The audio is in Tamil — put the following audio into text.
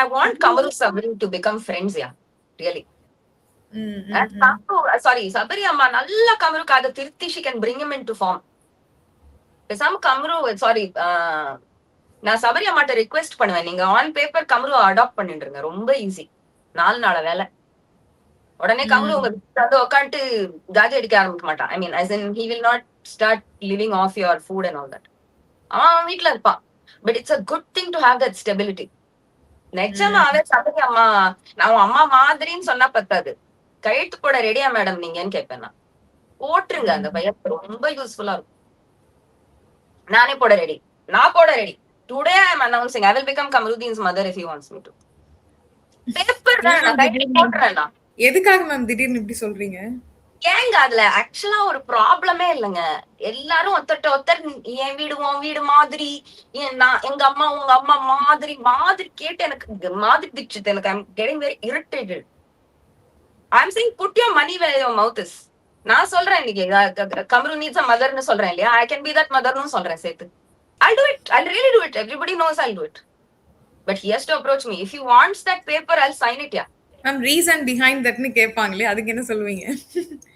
I want Kamaru Sabri to become friends, yeah. Really. sorry, Sabri அம்மா நல்ல கமருக்கு அதை திருத்தி she can bring him into form. பேசாம கமரு சாரி நான் சபரி அம்மாட்ட ரிக்வெஸ்ட் பண்ணுவேன். நீங்க ஆன் பேப்பர் கமரு அடாப்ட் பண்ணிடுங்க. ரொம்ப ஈஸி நாலு நாள வேலை. உடனே கமரு ம். உங்க வந்து உட்காந்துட்டு காஜி அடிக்க ஆரம்பிக்க மாட்டான் I mean in he will not start living off your food and all that. அவன் அவன் வீட்டுல இருப்பான். But it's a good thing to have that stability நிஜமாவே சபரி அம்மா நான் அம்மா மாதிரின்னு சொன்னா பத்தாது. கழுத்து போட ரெடியா மேடம் நீங்கன்னு கேட்பேன் நான். போட்டுருங்க அந்த பையன் ரொம்ப யூஸ்ஃபுல்லா இருக்கும். நானே போட ரெடி நான் போட ready today I am announcing I will become Kamarudeen's mother if you wants me to paper நான் போட்டுறேன் எதுக்காக மேம் திடீர்னு இப்படி சொல்றீங்க? கேங்க அதுல ஆக்சுவலா ஒரு ப்ராப்ளமே இல்லைங்க. எல்லாரும் ஒருத்தட்ட ஒருத்தர் என் வீடு உன் வீடு மாதிரி நான் எங்க அம்மா உங்க அம்மா மாதிரி மாதிரி கேட்டு எனக்கு மாதிரி திச்சுது எனக்கு I'm getting very irritated I am saying put your money where your mouth is நான் சொல்றேன் இன்னைக்கு கமரு நீட்ஸ் அ மதர்னு சொல்றேன் இல்லையா? ஐ கேன் பி தட் மதர்னு சொல்றேன் சேர்த்து. I do it I really do it everybody knows I do it but here's to approach me if you wants that paper I sign it yeah ma'am reason behind தட்னு கேட்பாங்களே அதுக்கு என்ன சொல்லுவீங்க?